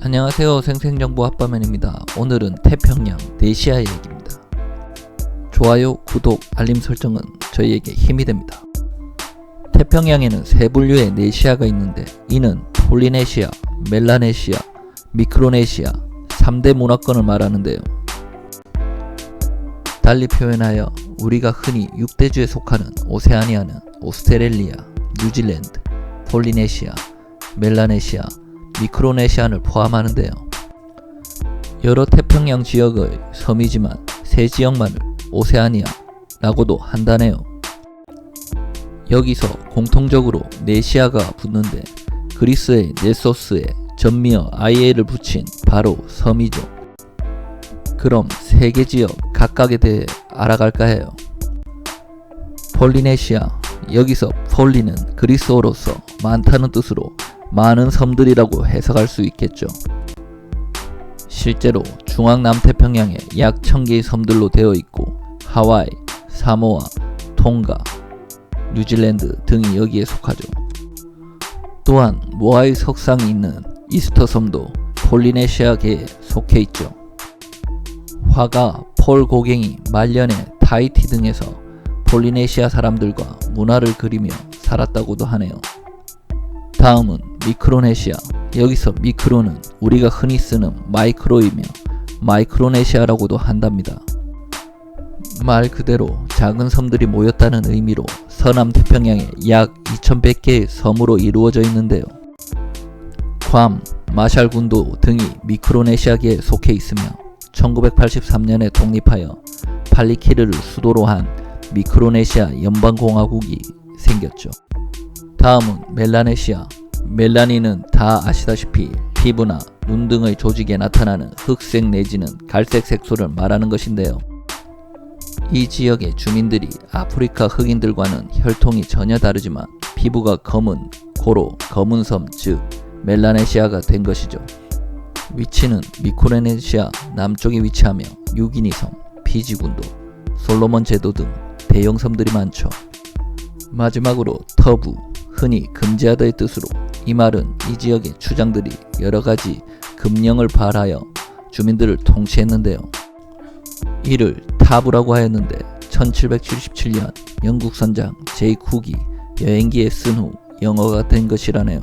안녕하세요. 생생정보 아빠맨입니다. 오늘은 태평양 네시아 얘기입니다. 좋아요 구독 알림 설정은 저희에게 힘이 됩니다. 태평양에는 세 분류의 네시아가 있는데 이는 폴리네시아, 멜라네시아, 미크로네시아 3대 문화권을 말하는데요. 달리 표현하여 우리가 흔히 6대주에 속하는 오세아니아는 오스트레일리아, 뉴질랜드, 폴리네시아, 멜라네시아, 미크로네시아를 포함하는데요. 여러 태평양 지역의 섬이지만 세 지역만을 오세아니아라고도 한다네요. 여기서 공통적으로 네시아가 붙는데 그리스의 네소스에 전미어 IA를 붙인 바로 섬이죠. 그럼 세 개 지역 각각에 대해 알아갈까 해요. 폴리네시아 여기서 폴리는 그리스어로서 많다는 뜻으로 많은 섬들이라고 해석할 수 있겠죠. 실제로 중앙 남태평양에 약 1000개의 섬들로 되어 있고 하와이, 사모아, 통가, 뉴질랜드 등이 여기에 속하죠. 또한 모아이 석상이 있는 이스터 섬도 폴리네시아계에 속해 있죠. 화가 폴 고갱이 말년에 타이티 등에서 폴리네시아 사람들과 문화를 그리며 살았다고도 하네요. 다음은 미크로네시아. 여기서 미크로는 우리가 흔히 쓰는 마이크로이며 마이크로네시아라고도 한답니다. 말 그대로 작은 섬들이 모였다는 의미로 서남 태평양에 약 2100개의 섬으로 이루어져 있는데요. 괌, 마샬군도 등이 미크로네시아계에 속해 있으며 1983년에 독립하여 팔리키르를 수도로 한 미크로네시아 연방공화국이 생겼죠. 다음은 멜라네시아. 멜라닌은 다 아시다시피 피부나 눈 등의 조직에 나타나는 흑색 내지는 갈색 색소를 말하는 것인데요. 이 지역의 주민들이 아프리카 흑인들과는 혈통이 전혀 다르지만 피부가 검은 고로 검은 섬 즉 멜라네시아가 된 것이죠. 위치는 미크로네시아 남쪽에 위치하며 유기니 섬, 피지군도, 솔로몬 제도 등 대형 섬들이 많죠. 마지막으로 터부, 흔히 금지하다의 뜻으로 이 말은 이 지역의 추장들이 여러 가지 금령을 발하여 주민들을 통치했는데요. 이를 타부라고 하였는데 1777년 영국 선장 제이 쿡이 여행기에 쓴 후 영어가 된 것이라네요.